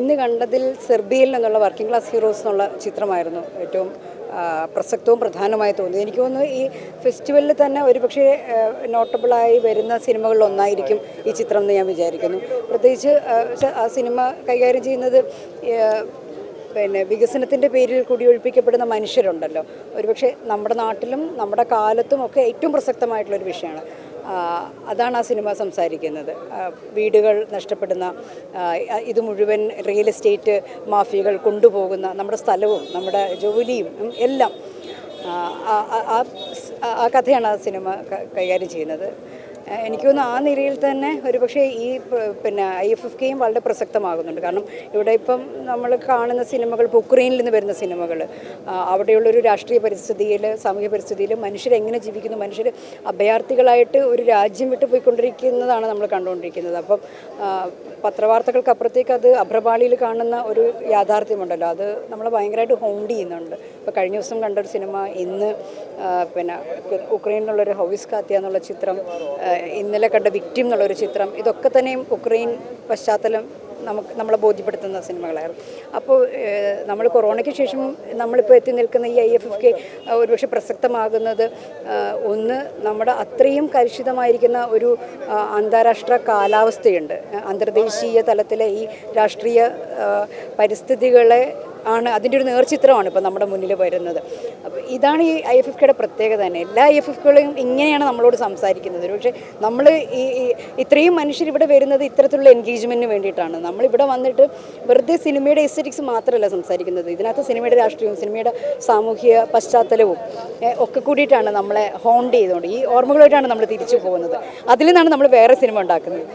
ഇന്ന് കണ്ടതിൽ സെർബിയയിൽ നിന്നുള്ള വർക്കിംഗ് ക്ലാസ് ഹീറോസ് എന്നുള്ള ചിത്രമായിരുന്നു ഏറ്റവും പ്രസക്തവും പ്രധാനമായി തോന്നി. എനിക്ക് തോന്നുന്നു ഈ ഫെസ്റ്റിവലിൽ തന്നെ ഒരുപക്ഷെ നോട്ടബിളായി വരുന്ന സിനിമകളിൽ ഒന്നായിരിക്കും ഈ ചിത്രം എന്ന് ഞാൻ വിചാരിക്കുന്നു. പ്രത്യേകിച്ച് ആ, സിനിമ കൈകാര്യം ചെയ്യുന്നത് പിന്നെ വികസനത്തിന്റെ പേരിൽ കുടിയൊഴിപ്പിക്കപ്പെടുന്ന മനുഷ്യരുണ്ടല്ലോ. ഒരുപക്ഷെ നമ്മുടെ നാട്ടിലും നമ്മുടെ കാലത്തും ഒക്കെ ഏറ്റവും പ്രസക്തമായിട്ടുള്ളൊരു വിഷയമാണ്. അതാണ് ആ സിനിമ സംസാരിക്കുന്നത്. വീടുകൾ നഷ്ടപ്പെടുന്ന ഇത് മുഴുവൻ റിയൽ എസ്റ്റേറ്റ് മാഫിയകൾ കൊണ്ടുപോകുന്ന നമ്മുടെ സ്ഥലവും നമ്മുടെ ജോലിയും എല്ലാം ആ, കഥയാണ് ആ സിനിമ കൈകാര്യം ചെയ്യുന്നത്. എനിക്ക് തോന്നുന്നു ആ നിലയിൽ തന്നെ ഒരുപക്ഷെ ഈ പിന്നെ ഐ എഫ് എഫ് കെയും വളരെ പ്രസക്തമാകുന്നുണ്ട്. കാരണം ഇവിടെ ഇപ്പം നമ്മൾ കാണുന്ന സിനിമകൾ ഉക്രൈനിൽ നിന്ന് വരുന്ന സിനിമകൾ അവിടെയുള്ളൊരു രാഷ്ട്രീയ പരിസ്ഥിതിയിൽ സാമൂഹ്യ പരിസ്ഥിതിയിൽ മനുഷ്യരെങ്ങനെ ജീവിക്കുന്നു? മനുഷ്യർ അഭയാർത്ഥികളായിട്ട് ഒരു രാജ്യം വിട്ട് പോയിക്കൊണ്ടിരിക്കുന്നതാണ് നമ്മൾ കണ്ടുകൊണ്ടിരിക്കുന്നത്. അപ്പം പത്രവാർത്തകൾക്കപ്പുറത്തേക്ക് അത് അഭ്രപാളിയിൽ കാണുന്ന ഒരു യാഥാർത്ഥ്യമുണ്ടല്ലോ. അത് നമ്മൾ ഭയങ്കരമായിട്ട് ഹോണ്ട് ചെയ്യുന്നുണ്ട്. ഇപ്പോൾ കഴിഞ്ഞ ദിവസം കണ്ട ഒരു സിനിമ ഇന്ന് പിന്നെ ഉക്രൈനിലുള്ളൊരു ഹൗസ് കാത്തിയ എന്നുള്ള ചിത്രം ഇന്നലെ കണ്ട വിക്റ്റിം എന്നുള്ളൊരു ചിത്രം. ഇതൊക്കെ തന്നെയും ഉക്രൈൻ പശ്ചാത്തലം നമുക്ക് നമ്മളെ ബോധ്യപ്പെടുത്തുന്ന സിനിമകളായിരുന്നു. അപ്പോൾ നമ്മൾ കൊറോണയ്ക്ക് ശേഷം നമ്മളിപ്പോൾ എത്തി നിൽക്കുന്ന ഈ ഐ എഫ് എഫ് കെ ഒരുപക്ഷെ പ്രസക്തമാകുന്നത് ഒന്ന് നമ്മുടെ അത്രയും കലുഷിതമായിരിക്കുന്ന ഒരു അന്താരാഷ്ട്ര കാലാവസ്ഥയുണ്ട്. അന്തർദേശീയ തലത്തിലെ ഈ രാഷ്ട്രീയ പരിസ്ഥിതികളെ ആണ് അതിന്റെ ഒരു നേർചിത്രമാണ് ഇപ്പോൾ നമ്മുടെ മുന്നിൽ വരുന്നത്. അപ്പോൾ ഇതാണ് ഈ ഐ എഫ് എഫ് കെയുടെ പ്രത്യേകത തന്നെ. എല്ലാ ഐ എഫ് എഫ് കെകളും ഇങ്ങനെയാണ് നമ്മളോട് സംസാരിക്കുന്നത്. പക്ഷേ നമ്മൾ ഈ ഇത്രയും മനുഷ്യർ ഇവിടെ വരുന്നത് ഇത്തരത്തിലുള്ള എൻഗേജ്മെന്റിന് വേണ്ടിയിട്ടാണ്. നമ്മളിവിടെ വന്നിട്ട് വെറുതെ സിനിമയുടെ എസ്തറ്റിക്സ് മാത്രമല്ല സംസാരിക്കുന്നത്. ഇതിനകത്ത് സിനിമയുടെ രാഷ്ട്രീയവും സിനിമയുടെ സാമൂഹിക പശ്ചാത്തലവും ഒക്കെ കൂടിയിട്ടാണ് നമ്മളെ ഹോണ്ട് ചെയ്തുകൊണ്ട് ഈ ഓർമ്മകളായിട്ടാണ് നമ്മൾ തിരിച്ചു പോകുന്നത്. അതിൽ നിന്നാണ് നമ്മൾ വേറെ സിനിമ ഉണ്ടാക്കുന്നത്.